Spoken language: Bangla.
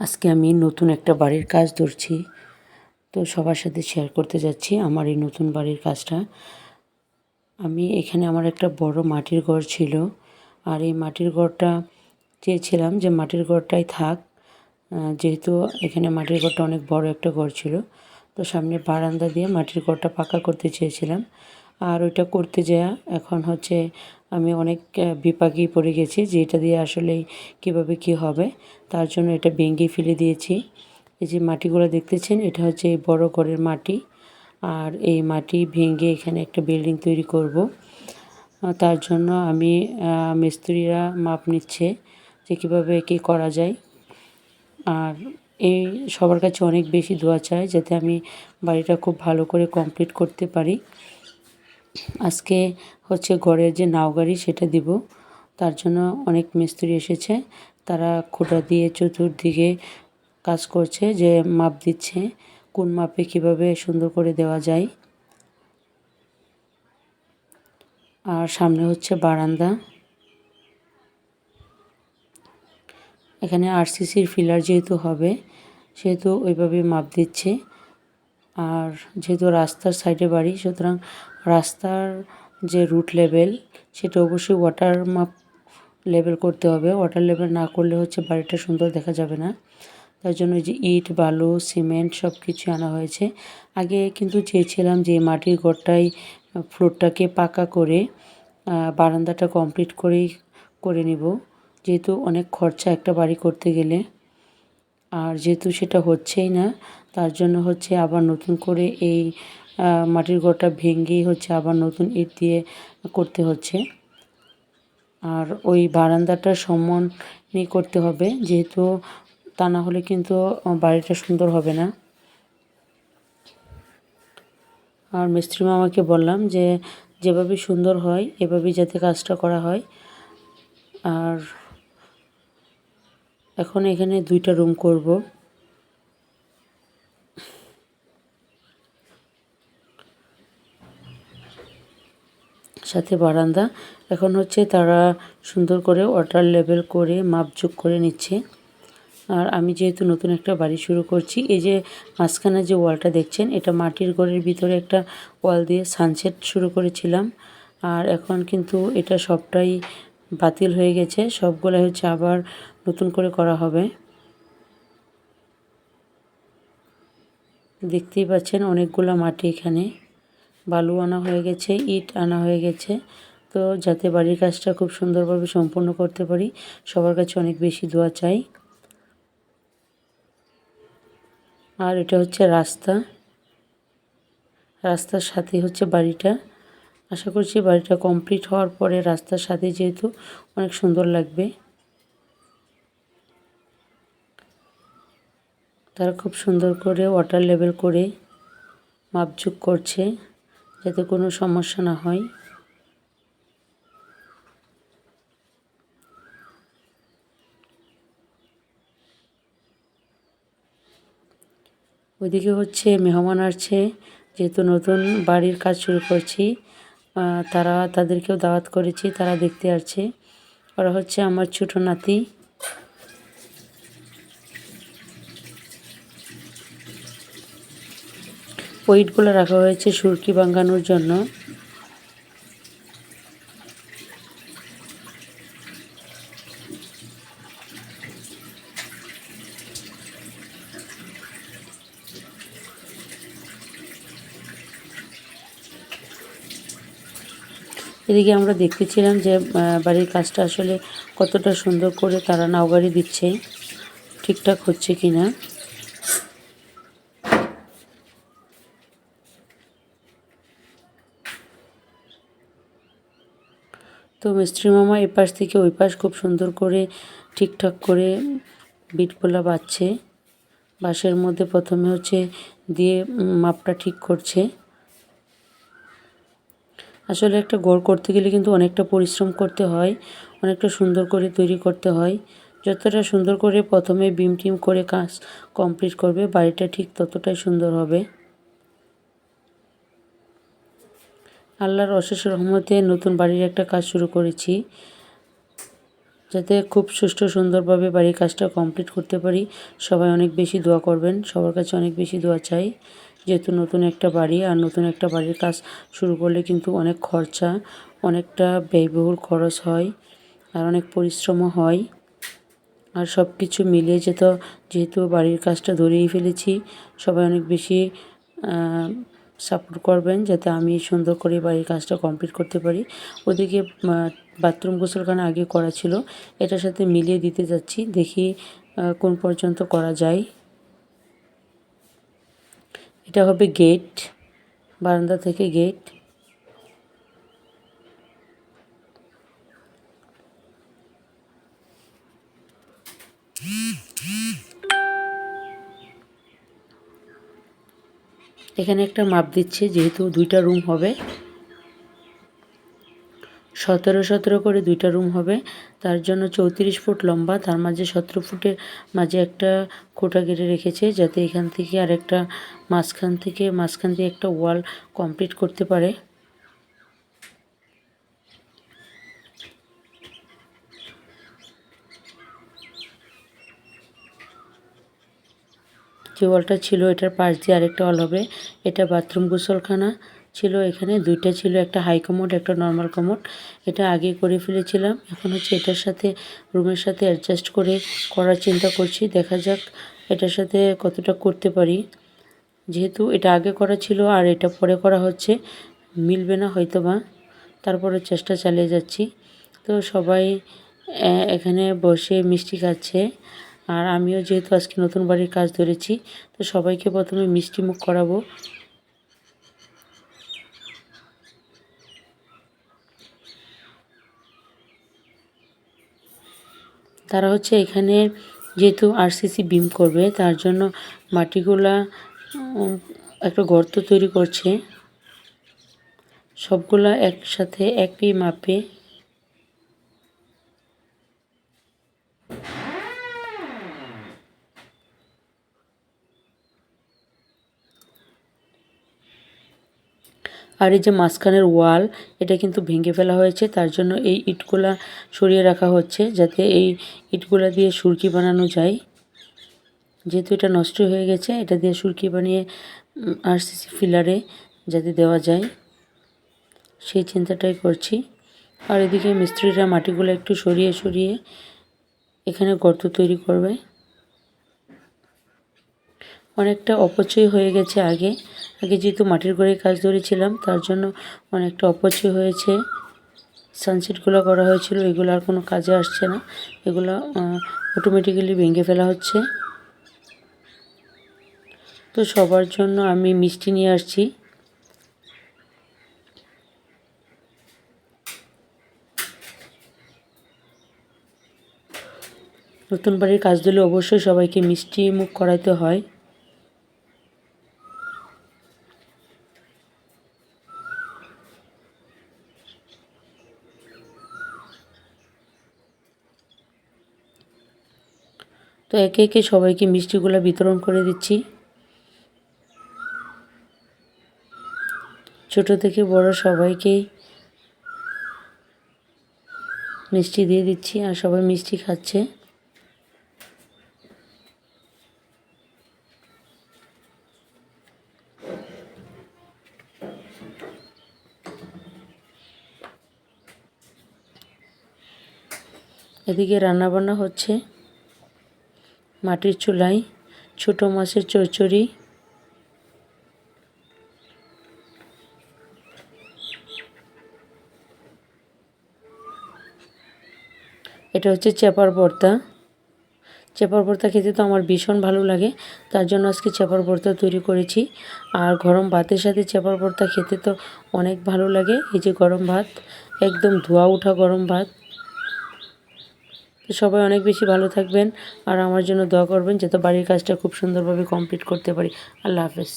আজকে আমি নতুন একটা বাড়ির কাজ ধরছি। তো সবার সাথে শেয়ার করতে যাচ্ছি আমার এই নতুন বাড়ির কাজটা। আমি এখানে আমার একটা বড় মাটির ঘর ছিল। আর এই মাটির ঘরটা চেয়েছিলাম যে মাটির ঘরটাই থাক। যেহেতু এখানে মাটির ঘরটা অনেক বড় একটা ঘর ছিল। তো সামনে বারান্দা দিয়ে মাটির ঘরটা পাকা করতে চেয়েছিলাম। আর ওইটা করতে যাওয়া এখন হচ্ছে আমি অনেক বিপাকেই পড়ে গেছি যে এটা দিয়ে আসলে কীভাবে কি হবে। তার জন্য এটা ভেঙে ফেলে দিয়েছি। এই যে মাটিগুলো দেখতেছেন, এটা হচ্ছে এই বড় ঘরের মাটি। আর এই মাটি ভেঙে এখানে একটা বিল্ডিং তৈরি করব। তার জন্য আমি মিস্ত্রিরা মাপ নিচ্ছে যে কীভাবে কী করা যায়। আর এই সবার কাছে অনেক বেশি দোয়া চাই যাতে আমি বাড়িটা খুব ভালো করে কমপ্লিট করতে পারি। আজকে হচ্ছে ঘরের যে নাও গাড়ি সেটা দিব। তার জন্য অনেক মিস্ত্রি এসেছে। তারা খুঁটা দিয়ে চতুর্দিকে কাজ করছে যে মাপ দিচ্ছে, কোন মাপে কীভাবে সুন্দর করে দেওয়া যায়। আর সামনে হচ্ছে বারান্দা। এখানে আরসিসির ফিলার যেহেতু হবে, সেহেতু ওইভাবে মাপ দিচ্ছে। আর যেহেতু রাস্তার সাইডে বাড়ি, সুতরাং রাস্তার যে রুট লেভেল সেটা অবশ্যই ওয়াটার মাপ লেভেল করতে হবে। ওয়াটার লেভেল না করলে হচ্ছে বাড়িটা সুন্দর দেখা যাবে না। তার জন্য যে ইট, বালু সিমেন্ট সব কিছু আনা হয়েছে। আগে কিন্তু চেয়েছিলাম যে মাটির ঘরটাই ফ্লোরটাকে পাকা করে বারান্দাটা কমপ্লিট করেই করে নিব। যেহেতু অনেক খরচা একটা বাড়ি করতে গেলে। আর যেহেতু সেটা হচ্ছেই না, তার জন্য হচ্ছে আবার নতুন করে এই মাটির ঘরটা ভেঙেই হচ্ছে আবার নতুন ইট দিয়ে করতে হচ্ছে। আর ওই বারান্দাটা সমানই করতে হবে, যেহেতু তা না হলে কিন্তু বাড়িটা সুন্দর হবে না। আর মিস্ত্রি মামাকে বললাম যে, যেভাবে সুন্দর হয়, এভাবেই যাতে কাজটা করা হয়। আর এখন এখানে দুইটা রুম করব। সাথে বারান্দা। এখন হচ্ছে তারা সুন্দর করে ওয়াটার লেভেল করে মাপযোগ করে নিচ্ছে। আর আমি যেহেতু নতুন একটা বাড়ি শুরু করছি, এই যে মাঝখানে যে ওয়ালটা দেখছেন, এটা মাটির ঘরের ভিতরে একটা ওয়াল দিয়ে সানসেট শুরু করেছিলাম। আর এখন কিন্তু এটা সবটাই বাতিল হয়ে গেছে। সবগুলো হচ্ছে আবার নতুন করে করা হবে। দেখতেই পাচ্ছেন অনেকগুলো মাটি এখানে। বালু আনা হয়ে গেছে, ইট আনা হয়ে গেছে। তো যাতে বাড়ির কাজটা খুব সুন্দরভাবে সম্পূর্ণ করতে পারি, সবার কাছে অনেক বেশি দোয়া চাই। আর এটা হচ্ছে রাস্তা। রাস্তার সাথে হচ্ছে বাড়িটা। আশা করছি বাড়িটা কমপ্লিট হওয়ার পরে রাস্তার সাথে যেহেতু অনেক সুন্দর লাগবে। তারা খুব সুন্দর করে ওয়াটার লেভেল করে মাপঝুক করছে যাতে কোনো সমস্যা না হয়। ওইদিকে হচ্ছে মেহমান আসছে, যেহেতু নতুন বাড়ির কাজ শুরু করছি। তারা তাদেরকেও দাওয়াত করেছি, তারা দেখতে আসছে। ওরা হচ্ছে আমার ছোট নাতি। ওয়েটগুলো রাখা হয়েছে সুরকি বাঙ্গানোর জন্য। এদিকে আমরা দেখতেছিলাম যে বাড়ির কাজটা আসলে কতটা সুন্দর করে তারা নাওগাড়ি দিচ্ছে। ঠিকঠাক হচ্ছে কি না তো মিস্ত্রি মামা এ পাশ থেকে ওই পাশ খুব সুন্দর করে ঠিকঠাক করে বিটগুলা বাঁধছে। বাঁশের মধ্যে প্রথমে হচ্ছে দিয়ে মাপটা ঠিক করছে। আসলে একটা ঘর করতে গেলে কিন্তু অনেকটা পরিশ্রম করতে হয়, অনেকটা সুন্দর করে তৈরি করতে হয়। যতটা সুন্দর করে প্রথমে বিম টিম করে কাজ কমপ্লিট করবে, বাড়িটা ঠিক ততটাই সুন্দর হবে। আল্লাহর অশেষ রহমতে নতুন বাড়ির একটা কাজ শুরু করেছি, যাতে খুব সুষ্ঠু সুন্দরভাবে বাড়ির কাজটা কমপ্লিট করতে পারি। সবাই অনেক বেশি দোয়া করবেন, সবার কাছে অনেক বেশি দোয়া চাই। যেহেতু নতুন একটা বাড়ি আর নতুন একটা বাড়ির কাজ শুরু করলে কিন্তু অনেক খরচা, অনেকটা ব্যয়বহুল খরচ হয় আর অনেক পরিশ্রমও হয়। আর সব কিছু মিলিয়ে যেত যেহেতু বাড়ির কাজটা ধরিয়ে ফেলেছি, সবাই অনেক বেশি সাপোর্ট করবেন যাতে আমি সুন্দর করে বাড়ির কাজটা কমপ্লিট করতে পারি। ওদিকে বাথরুম গোসলখানা আগে করা ছিল, এটার সাথে মিলিয়ে দিতে যাচ্ছি, দেখি কোন পর্যন্ত করা যায়। এটা হবে গেট বারান্দা থেকে গেট এখানে একটা মাপ দিচ্ছে যেহেতু দুইটা রুম হবে। সতেরো সতেরো করে দুইটা রুম হবে। তার জন্য চৌত্রিশ ফুট লম্বা, তার মাঝে সতেরো ফুটের মাঝে একটা খোটা কেটে রেখেছে, যাতে এখান থেকে আর একটা মাঝখান থেকে, মাঝখান দিয়ে একটা ওয়াল কমপ্লিট করতে পারে। যে ওয়ালটা ছিল, এটার পাশ দিয়ে আরেকটা ওয়াল হবে। এটা বাথরুম গোসলখানা। ছিল এখানে, দুইটা ছিল, একটা হাই কমোড একটা নর্মাল কমোড এটা আগে করে ফেলেছিলাম, এখন হচ্ছে এটার সাথে রুমের সাথে অ্যাডজাস্ট করে করার চিন্তা করছি। দেখা যাক এটার সাথে কতটা করতে পারি। যেহেতু এটা আগে করা ছিল আর এটা পরে করা হচ্ছে, মিলবে না হয়তো বা তারপরে চেষ্টা চালিয়ে যাচ্ছি। তো সবাই এখানে বসে মিষ্টি খাচ্ছে। আর আমিও যেহেতু আজকে নতুন বাড়ির কাজ ধরেছি, তো সবাইকে প্রথমে মিষ্টি মুখ করাবো। তারা হচ্ছে এখানে যেহেতু আরসিসি বিম করবে, তার জন্য মাটিগুলা একটা গর্ত তৈরি করছে। সবগুলা একসাথে একই মাপে আর এই যে মাঝখানের ওয়াল, এটা কিন্তু ভেঙে ফেলা হয়েছে, তার জন্য এই ইটগুলা সরিয়ে রাখা হচ্ছে যাতে এই ইটগুলা দিয়ে সুরকি বানানো যায়। যেহেতু এটা নষ্ট হয়ে গেছে, এটা দিয়ে সুরকি বানিয়ে আরসিসি ফিলারে যাতে দেওয়া যায়। সেই চিন্তাটাই করছি। আর এদিকে মিস্ত্রিরা মাটিগুলো একটু সরিয়ে সরিয়ে এখানে গর্ত তৈরি করবে। অনেকটা অপচয় হয়ে গেছে আগে। আগে যেহেতু মাটির ঘরে কাজ ধরেছিলাম, তার জন্য অনেকটা অপচয় হয়েছে। সানসেটগুলো করা হয়েছিল, এগুলো আর কোনো কাজে আসছে না। এগুলো অটোমেটিক্যালি ভেঙে ফেলা হচ্ছে। তো সবার জন্য আমি মিষ্টি নিয়ে আসছি। নতুন বাড়ির কাজ দিলে অবশ্যই সবাইকে মিষ্টি মুখ করাইতে হয়। তো একে একে সবাইকে মিষ্টিগুলো বিতরণ করে দিচ্ছি। ছোট থেকে বড় সবাইকেই মিষ্টি দিয়ে দিচ্ছি আর সবাই মিষ্টি খাচ্ছে। এদিকে রান্নাবান্না হচ্ছে। মাটির চুলায় ছোটো মাছের চচ্চড়ি। এটা হচ্ছে চেপার ভর্তা। চেপার ভর্তা খেতে তো আমার ভীষণ ভালো লাগে, তার জন্য আজকে চেপার ভর্তা তৈরি করেছি। আর গরম ভাতের সাথে চেপার ভর্তা খেতে তো অনেক ভালো লাগে, এই যে গরম ভাত, একদম ধোয়া ওঠা গরম ভাত। তো সবাই অনেক বেশি ভালো থাকবেন আর আমার জন্য দোয়া করবেন যাতে বাড়ির কাজটা খুব সুন্দরভাবে কমপ্লিট করতে পারি। আল্লাহ হাফেজ।